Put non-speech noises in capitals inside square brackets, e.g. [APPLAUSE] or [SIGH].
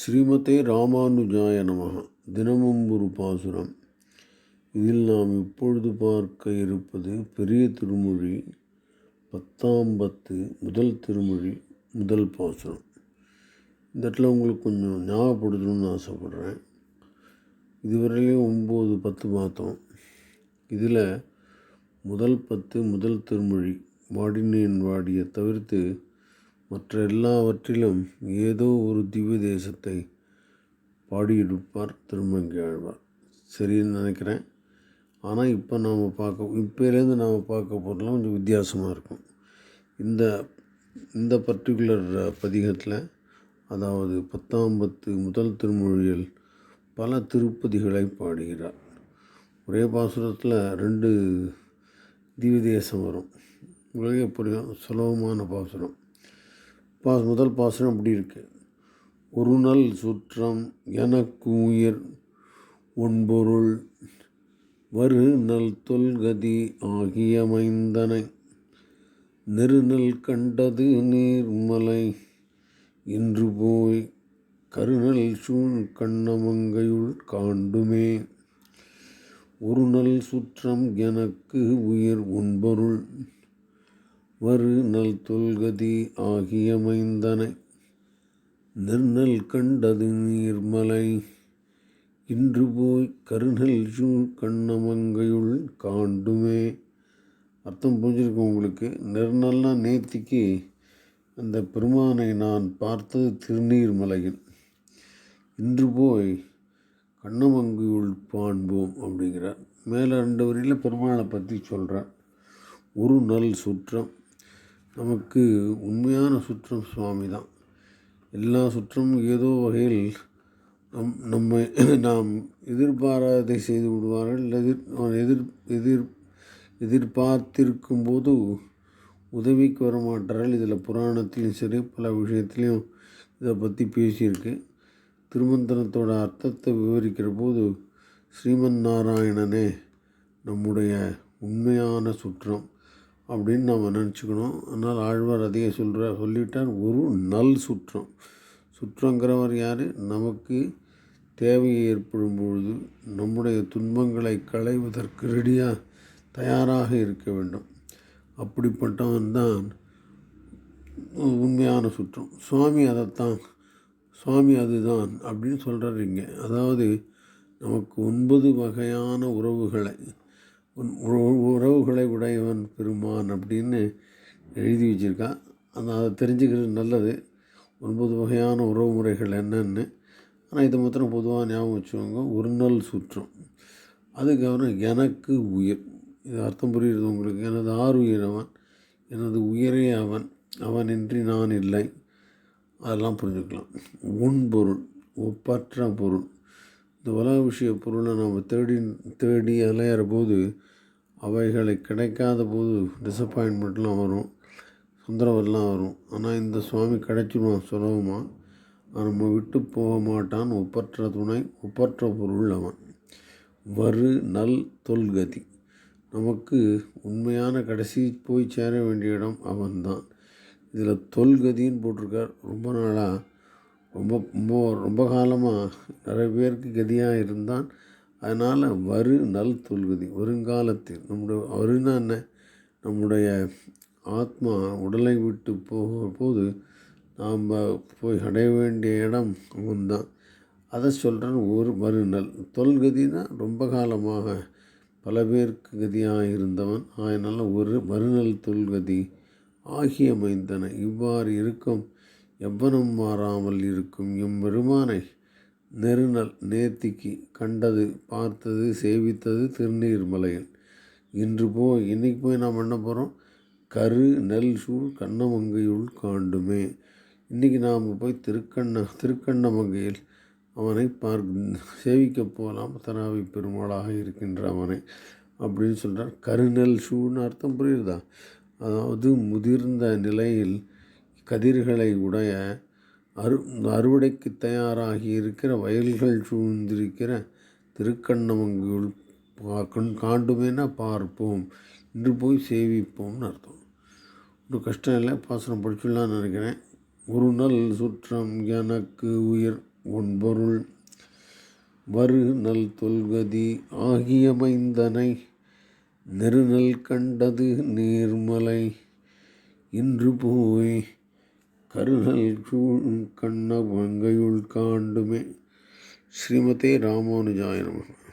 ஸ்ரீமதே ராமானுஜாய நமः தினமும் ஒரு பாசுரம். இதில் நாம் இப்பொழுது பார்க்க இருப்பது பெரிய திருமொழி பத்தாம் பத்து முதல் திருமொழி முதல் பாசுரம். இந்த இடத்துல உங்களுக்கு கொஞ்சம் ஞாபகப்படுத்தணும்னு ஆசைப்பட்றேன். இதுவரையிலையும் ஒம்பது பத்து பார்த்தோம். இதில் முதல் பத்து முதல் திருமொழி வாடினேன் வாடியை தவிர்த்து மற்ற எல்லாவற்றிலும் ஏதோ ஒரு திவ்ய தேசத்தை பாடியிருப்பார் திருமங்கியழ்வார். சரின்னு நினைக்கிறேன். ஆனால் இப்போ நாம் பார்க்க இப்போலேருந்து நாம் பார்க்க போகிறதுலாம் கொஞ்சம் வித்தியாசமாக இருக்கும். இந்த இந்த பர்டிகுலர் பதிகத்தில் அதாவது பத்தாம் பத்து முதல் திருமொழியில் பல திருப்பதிகளை பாடுகிறார். ஒரே பாசுரத்தில் ரெண்டு திவ்ய தேசம் வரும். உங்களுக்கே புரியும் சுலபமான பாசுரம். பா முதல் பாசனம் அப்படி இருக்கு. ஒரு நல் சுற்றம் எனக்கு உயிர் ஒன்பொருள் வரு நல் தொல்கதி ஆகிய மைந்தனை. நெருநல் கண்டது நீர்மலை இன்று போய் கருநல் சூழ் கண்ணமங்கையுள் காண்டுமே. ஒரு நல் சுற்றம் எனக்கு உயிர் உண்பொருள் வரு நல் தொல்கதி ஆகிய மைந்தனை நெர்நல் கண்டது நீர்மலை. இன்று போய் கருநல் சூழ் கண்ணமங்கையுள் காண்டுமே. அர்த்தம் புரிஞ்சிருக்கும் உங்களுக்கு? நெர்நல்னா நேத்திக்கு அந்த பெருமானை நான் பார்த்தது திருநீர்மலையில். இன்று போய் கண்ணமங்கையுள் பாண்போம் அப்படிங்கிறார். மேலே ரெண்டு வரியில் பெருமாளை பற்றி சொல்கிறார் ஒரு நல் சுற்றம் நமக்கு உண்மையான சுற்றம் சுவாமி தான். எல்லா சுற்றமும் ஏதோ வகையில் நம் நம்மை [CLEARS THROAT] நாம் எதிர்பாராதை செய்து விடுவார்கள். எதிர் எதிர் எதிர் எதிர்பார்த்திருக்கும் போது உதவிக்கு வர மாட்டார்கள். இதில் புராணத்திலையும் சரி பல விஷயத்துலையும் இதை பற்றி பேசியிருக்கு. திருமந்திரத்தோட அர்த்தத்தை விவரிக்கிற போது ஸ்ரீமன் நாராயணனே நம்முடைய உண்மையான சுற்றம். அப்படின்னு நம்ம நினச்சிக்கணும். அதனால் ஆழ்வார் அதிக சொல்கிற சொல்லிட்டார். ஒரு நல் சுற்றம். சுற்றங்கிறவர் யார்? நமக்கு தேவை ஏற்படும் பொழுது நம்முடைய துன்பங்களை களைவதற்கு ரெடியாக தயாராக இருக்க வேண்டும். அப்படிப்பட்டவன் தான் உண்மையான சுற்றம். சுவாமி அதைத்தான் சுவாமி அதுதான் அப்படின்னு சொல்கிறார் இங்கே. அதாவது நமக்கு ஒன்பது வகையான உறவுகளை உன் உறவுகளை உடையவன் பெருமான் அப்படின்னு எழுதி வச்சுருக்கான். அந்த அதை தெரிஞ்சுக்கிறது நல்லது. ஒன்பது வகையான உறவு முறைகள் என்னென்னு. ஆனால் இதை மாத்திரம் பொதுவாக ஞாபகம் வச்சுக்கோங்க. ஒரு நாள் சுற்றம். அதுக்கப்புறம் எனக்கு உயிர். இது அர்த்தம் புரியுறது உங்களுக்கு? எனது ஆர் உயிர் அவன் எனது உயிரே அவன். அவனின்றி நான் இல்லை. அதெல்லாம் புரிஞ்சுக்கலாம். உன் பொருள் ஒப்பற்ற பொருள். இந்த உலக விஷய பொருளை நம்ம தேடி தேடி அலையிற போது அவைகளை கிடைக்காத போது டிசப்பாயின்மெண்ட்லாம் வரும் தொந்தரவெல்லாம் வரும். ஆனால் இந்த சுவாமி கிடைச்சிடுவான் சுலபமாக நம்ம விட்டு போக மாட்டான் ஒப்பற்ற துணை ஒப்பற்ற பொருள் அவன். வரு நல் தொல்கதி நமக்கு உண்மையான கடைசி போய் சேர வேண்டிய இடம் அவன்தான். இதில் தொல்கதின்னு போட்டிருக்கார். ரொம்ப நாளாக ரொம்ப ரொம்ப ரொம்ப காலமாக நிறைய பேருக்கு கதியாக இருந்தான். அதனால் வரு நல் தொல்கதி வருங்காலத்தில் நம்முடைய வருன்னா என்ன? நம்முடைய ஆத்மா உடலை விட்டு போகிற போது நாம் போய் அடைய வேண்டிய இடம் அவன்தான். அதை சொல்கிறேன் ஒரு மறுநல் தொல்கதினா ரொம்ப காலமாக பல பேருக்கு கதியாக இருந்தவன். அதனால் ஒரு மறுநல் தொல்கதி ஆகிய மைந்தன இவ்வாறு இருக்கும் எவ்வனும் மாறாமல் இருக்கும். எம்பெருமானை நெருநல் நேர்த்திக்கு கண்டது பார்த்தது சேவித்தது திருநீர்மலையில் இன்று போய் இன்றைக்கி போய் நாம் என்ன போகிறோம் கரு நெல் சூழ் கண்ணமங்கையுள் காண்டுமே. இன்றைக்கி நாம் போய் திருக்கண்ண திருக்கண்ணமங்கையில் அவனை பார்க்க சேவிக்க போகலாம் தராவி பெருமாளாக இருக்கின்ற அவனை அப்படின்னு சொல்கிறார் கருநெல் ஷூன்னு அர்த்தம் புரியுதா? அதாவது முதிர்ந்த நிலையில் கதிர்களை உடைய அறு அறுவடைக்கு தயாராகி இருக்கிற வயல்கள் சூழ்ந்திருக்கிற திருக்கண்ணமங்குள் கண் காண்டுமேனா பார்ப்போம். இன்று போய் சேவிப்போம்னு அர்த்தம். ஒரு கஷ்டம் இல்லை பாசனம் படிச்சுடலான்னு நினைக்கிறேன். ஒரு நல் சுற்றம் எனக்கு உயிர் ஒன்பொருள் வரு நல் தொல்கதி ஆகியமைந்தனை நெருநல் கண்டது நீர்மலை. இன்று போய் கருணை சூழ் கண்ண வங்கையுள் காண்டுமே. ஸ்ரீமதே ராமானுஜாய நமः